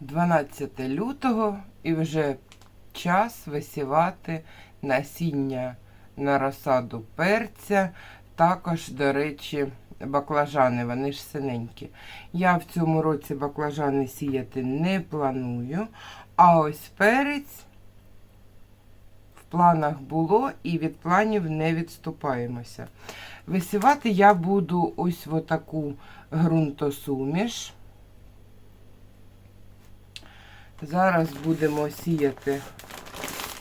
12 лютого і вже час висівати насіння на розсаду перця. Також, до речі, баклажани, вони ж синенькі. Я в цьому році баклажани сіяти не планую, а ось перець в планах було і від планів не відступаємося. Висівати я буду ось в таку ґрунтосуміш. Зараз будемо сіяти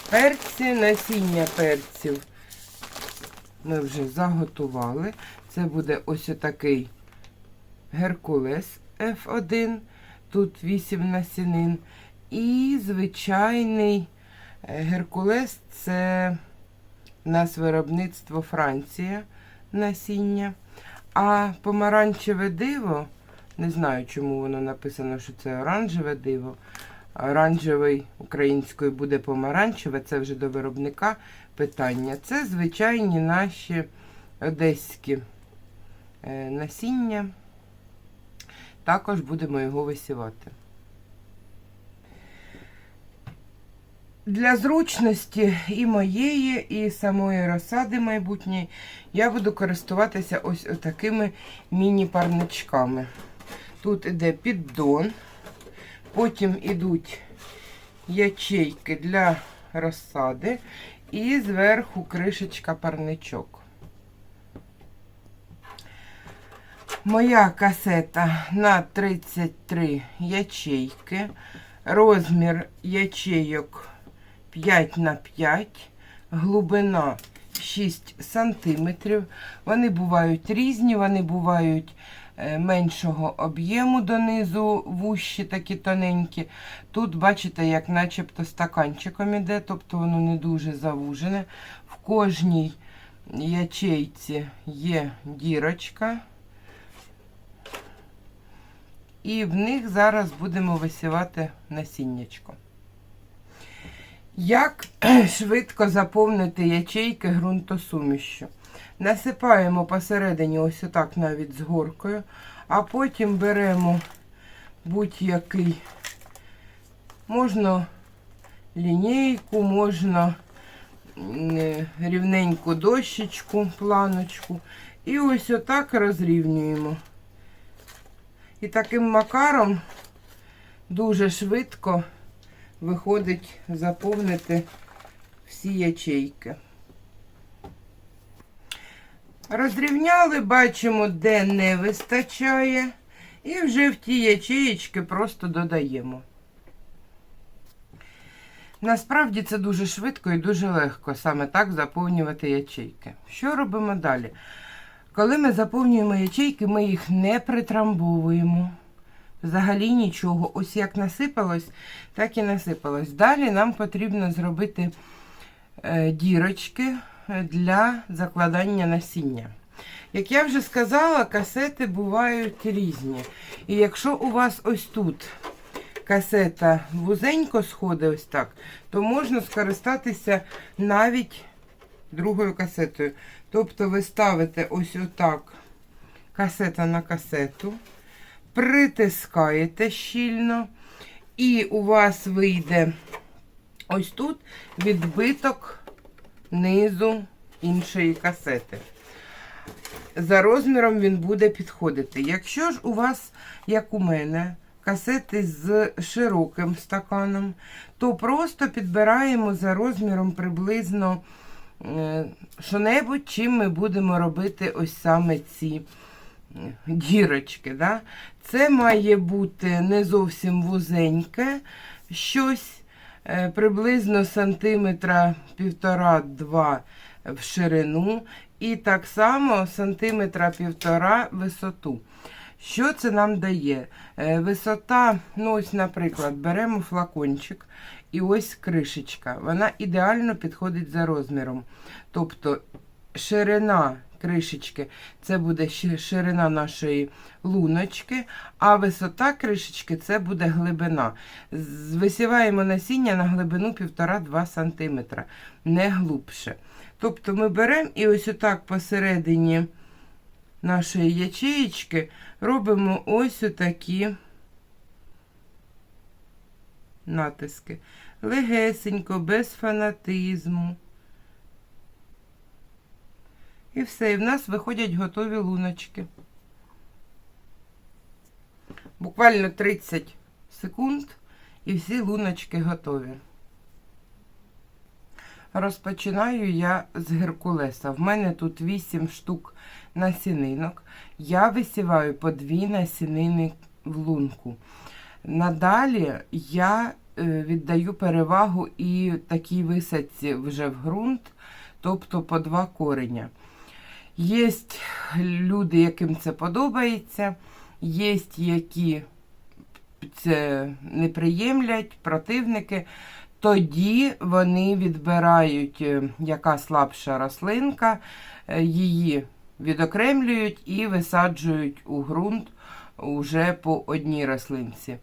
перці, насіння перців ми вже заготували. Це буде ось отакий Геркулес F1, тут 8 насінин. І звичайний е, Геркулес це у нас виробництво Франція насіння. А помаранчеве диво, не знаю, чому воно написано, що це оранжеве диво. Оранжевий українською буде помаранчеве, це вже до виробника питання. Це звичайні наші одеські е, насіння. Також будемо його висівати. Для зручності і моєї, і самої розсади майбутньої я буду користуватися ось такими міні-парничками. Тут іде піддон, потім ідуть ячейки для розсади і зверху кришечка парничок. Моя касета на 33 ячейки. Розмір ячейок 5 на 5, глибина 6 сантиметрів. Вони бувають різні, вони бувають меншого об'єму донизу, вущі такі тоненькі. Тут, бачите, як начебто стаканчиком іде, тобто воно не дуже завужене. В кожній ячейці є дірочка. І в них зараз будемо висівати насіннячко. Як швидко заповнити ячейки ґрунтосумішю? Насипаємо посередині ось отак навіть з горкою, а потім беремо будь-який, можна лінійку, можна е, рівненьку дощечку, планочку. І ось отак розрівнюємо. І таким макаром дуже швидко виходить заповнити всі ячейки. Розрівняли, бачимо, де не вистачає, і вже в ті ячеєчки просто додаємо. Насправді це дуже швидко і дуже легко саме так заповнювати ячейки. Що робимо далі? Коли ми заповнюємо ячейки, ми їх не притрамбовуємо. Взагалі нічого. Ось як насипалось, так і насипалось. Далі нам потрібно зробити е, дірочки для закладання насіння. Як я вже сказала, касети бувають різні. І якщо у вас ось тут касета вузенько сходить ось так, то можна скористатися навіть другою касетою. Тобто ви ставите ось отак касета на касету, притискаєте щільно, і у вас вийде ось тут відбиток низу іншої касети. За розміром він буде підходити. Якщо ж у вас, як у мене, касети з широким стаканом, то просто підбираємо за розміром приблизно е, що-небудь, чим ми будемо робити ось саме ці е, дірочки. Да? Це має бути не зовсім вузеньке щось, приблизно сантиметра півтора-два в ширину, і так само сантиметра півтора висоту. Що це нам дає? Е, Висота, ну ось, наприклад, беремо флакончик і ось кришечка. Вона ідеально підходить за розміром. Тобто ширина кришечки це буде ширина нашої луночки, а висота кришечки це буде глибина. Висіваємо насіння на глибину 1,5-2 см, не глубше. Тобто ми беремо і ось отак посередині нашої ячеєчки робимо ось отакі натиски. Легесенько, без фанатизму. І все, і в нас виходять готові луночки. Буквально 30 секунд і всі луночки готові. Розпочинаю я з Геркулеса. В мене тут 8 штук насінинок. Я висіваю по 2 насінини в лунку. Надалі я е, віддаю перевагу і такій висадці вже в ґрунт, тобто по два кореня. Є люди, яким це подобається, є які це не приємлять, противники. Тоді вони відбирають, е, яка слабша рослинка, е, її відокремлюють і висаджують у ґрунт уже по одній рослинці.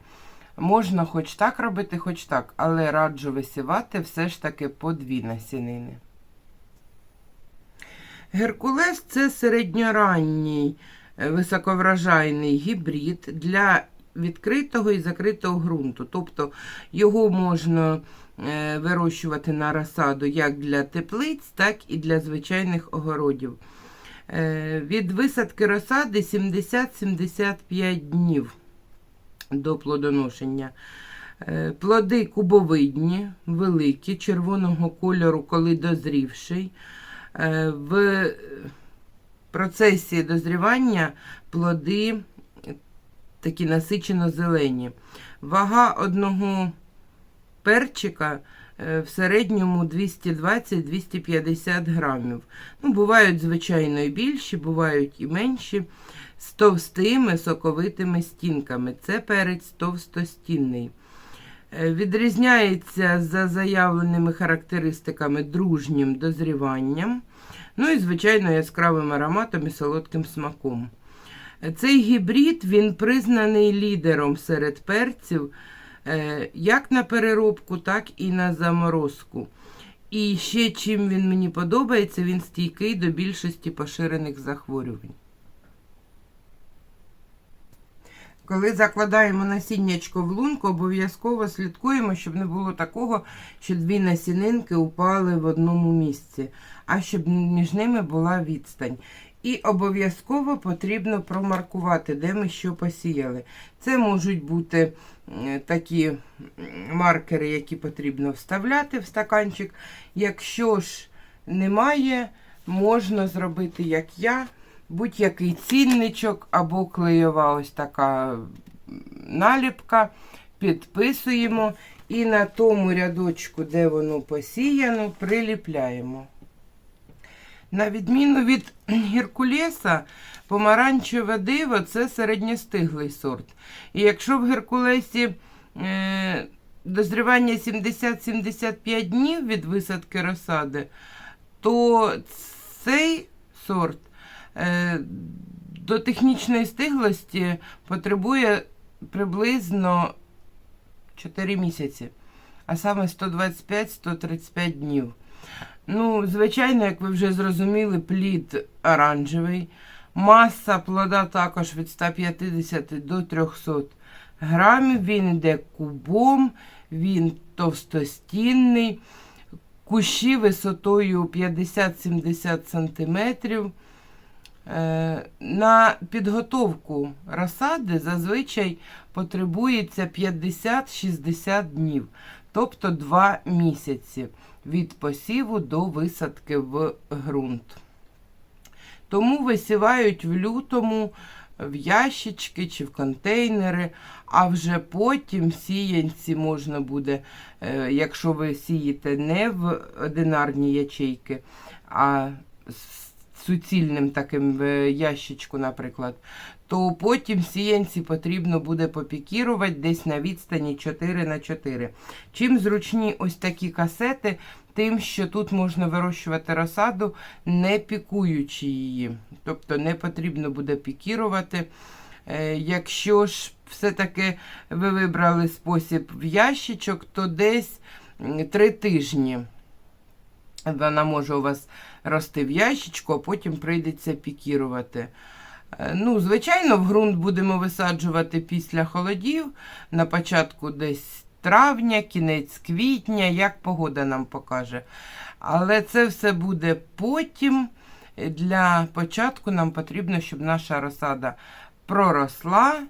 Можна хоч так робити, хоч так, але раджу висівати все ж таки по дві насінини. Геркулес це середньоранній е, високоврожайний гібрид для відкритого і закритого ґрунту. Тобто його можна е, вирощувати на розсаду як для теплиць, так і для звичайних огородів. Е, Від висадки розсади 70-75 днів до плодоношення. Плоди кубовидні, великі, червоного кольору, коли дозрівший. Е, В процесі дозрівання плоди такі насичено зелені. Вага одного перчика е, в середньому 220-250 грамів. Ну, бувають, звичайно, і більші, бувають і менші, з товстими соковитими стінками. Це перець товстостінний. Е, Відрізняється за заявленими характеристиками дружнім дозріванням, ну і, звичайно, яскравим ароматом і солодким смаком. Е, Цей гібрид він признаний лідером серед перців е, як на переробку, так і на заморозку. І ще чим він мені подобається, він стійкий до більшості поширених захворювань. Коли закладаємо насіннячко в лунку, обов'язково слідкуємо, щоб не було такого, що дві насінинки упали в одному місці, а щоб між ними була відстань. І обов'язково потрібно промаркувати, де ми що посіяли. Це можуть бути такі маркери, які потрібно вставляти в стаканчик. Якщо ж немає, можна зробити, як я, будь-який цінничок або клейова ось така наліпка. Підписуємо і на тому рядочку, де воно посіяно, приліпляємо. На відміну від геркулеса, помаранчеве диво це середньостиглий сорт. І якщо в геркулесі е, дозрівання 70-75 днів від висадки розсади, то цей сорт до технічної стиглості потребує приблизно 4 місяці, а саме 125-135 днів. Ну, звичайно, як ви вже зрозуміли, плід оранжевий. Маса плода також від 150 до 300 грамів. Він йде кубом, він товстостінний, кущі висотою 50-70 см. Е, На підготовку розсади зазвичай потребується 50-60 днів, тобто 2 місяці від посіву до висадки в ґрунт. Тому висівають в лютому в ящички чи в контейнери, а вже потім сіянці можна буде, е, якщо ви сієте не в одинарні ячейки, а з суцільним таким в ящичку, наприклад, то потім сіянці потрібно буде попікірувати десь на відстані 4 на 4. Чим зручні ось такі касети, тим, що тут можна вирощувати розсаду, не пікуючи її. Тобто не потрібно буде пікірувати. Е, Якщо ж все-таки ви вибрали спосіб в ящичок, то десь 3 тижні вона може у вас рости в ящичку, а потім прийдеться пікірувати. Е, Ну, Звичайно, в ґрунт будемо висаджувати після холодів. На початку десь травня, кінець квітня, як погода нам покаже. Але це все буде потім. Для початку нам потрібно, щоб наша розсада проросла,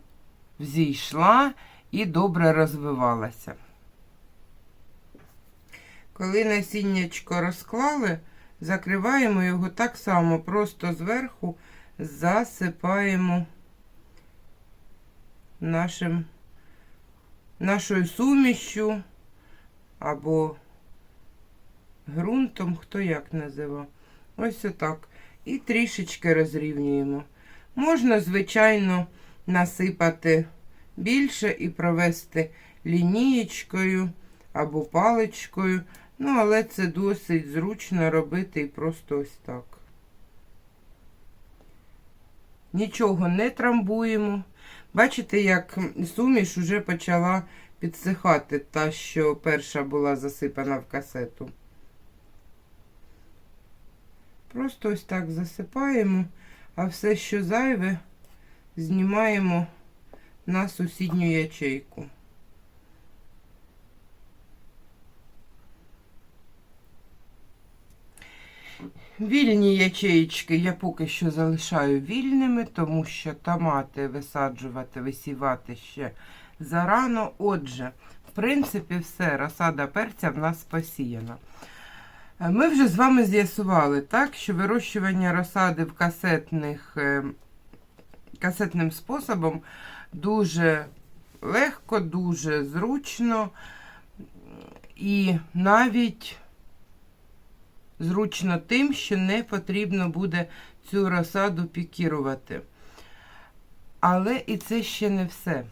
взійшла і добре розвивалася. Коли насіннячко розклали, закриваємо його так само, просто зверху засипаємо нашим, нашою сумішю або ґрунтом, хто як називав. Ось отак. І трішечки розрівнюємо. Можна, звичайно, насипати більше і провести лінієчкою або паличкою. Ну, але це досить зручно робити і просто ось так. Нічого не трамбуємо. Бачите, як суміш вже почала підсихати, та, що перша була засипана в касету. Просто ось так засипаємо, а все, що зайве, знімаємо на сусідню ячейку. Вільні ячеїчки я поки що залишаю вільними, тому що томати висаджувати, висівати ще зарано. Отже, в принципі, все, розсада перця в нас посіяна. Е, Ми вже з вами з'ясували, так, що вирощування розсади в касетних, е, касетним способом дуже легко, дуже зручно і навіть зручно тим, що не потрібно буде цю розсаду пікірувати. Але і це ще не все.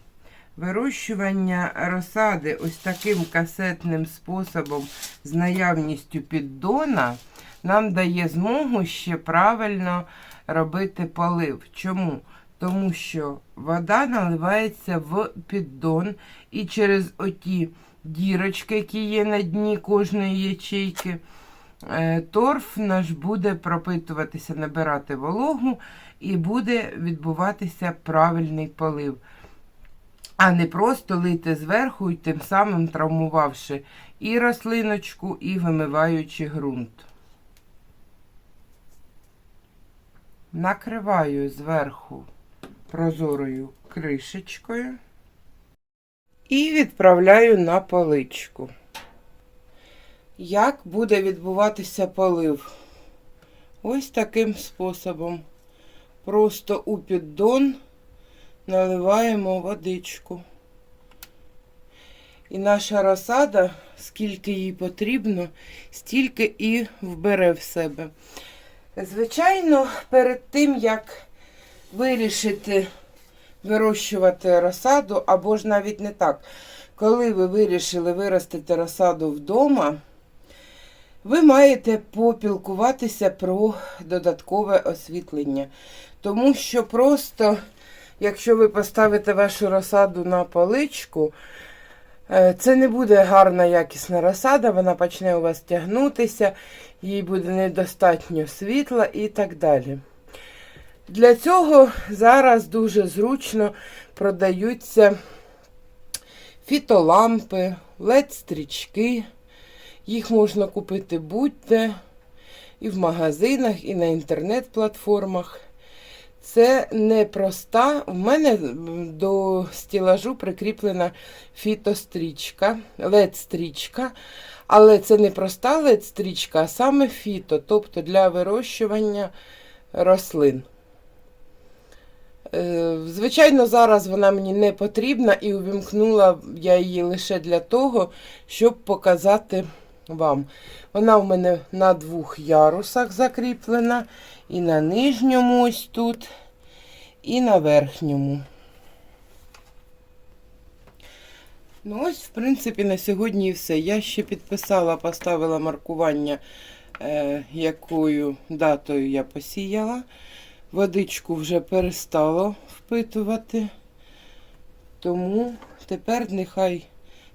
Вирощування розсади ось таким касетним способом з наявністю піддона нам дає змогу ще правильно робити полив. Чому? Тому що вода наливається в піддон і через оті дірочки, які є на дні кожної ячейки, торф наш буде пропитуватися, набирати вологу і буде відбуватися правильний полив а не просто лити зверху і тим самим травмувавши і рослиночку, і вимиваючи ґрунт. Накриваю зверху прозорою кришечкою і відправляю на поличку. Як буде відбуватися полив? Ось таким способом. Просто у піддон наливаємо водичку. І наша розсада, скільки їй потрібно, стільки і вбере в себе. Звичайно, перед тим, як вирішити вирощувати розсаду, або ж навіть не так, коли ви вирішили виростити розсаду вдома, ви маєте попілкуватися про додаткове освітлення. Тому що просто якщо ви поставите вашу розсаду на поличку, е, це не буде гарна якісна розсада, вона почне у вас тягнутися, їй буде недостатньо світла і так далі. Для цього зараз дуже зручно продаються фітолампи, LED-стрічки. Їх можна купити будь-де і в магазинах, і на інтернет-платформах. Це не проста. У мене до стілажу прикріплена фітострічка, лед-стрічка. Але це не проста лед-стрічка, а саме фіто, тобто для вирощування рослин. Е, Звичайно, зараз вона мені не потрібна і увімкнула я її лише для того, щоб показати вам. Вона в мене на двох ярусах закріплена. І на нижньому ось тут, і на верхньому. Ну, ось, в принципі, на сьогодні і все. Я ще підписала, поставила маркування, е, якою датою я посіяла. Водичку вже перестала впитувати. Тому тепер нехай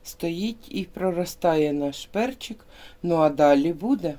стоїть і проростає наш перчик. Ну а далі буде.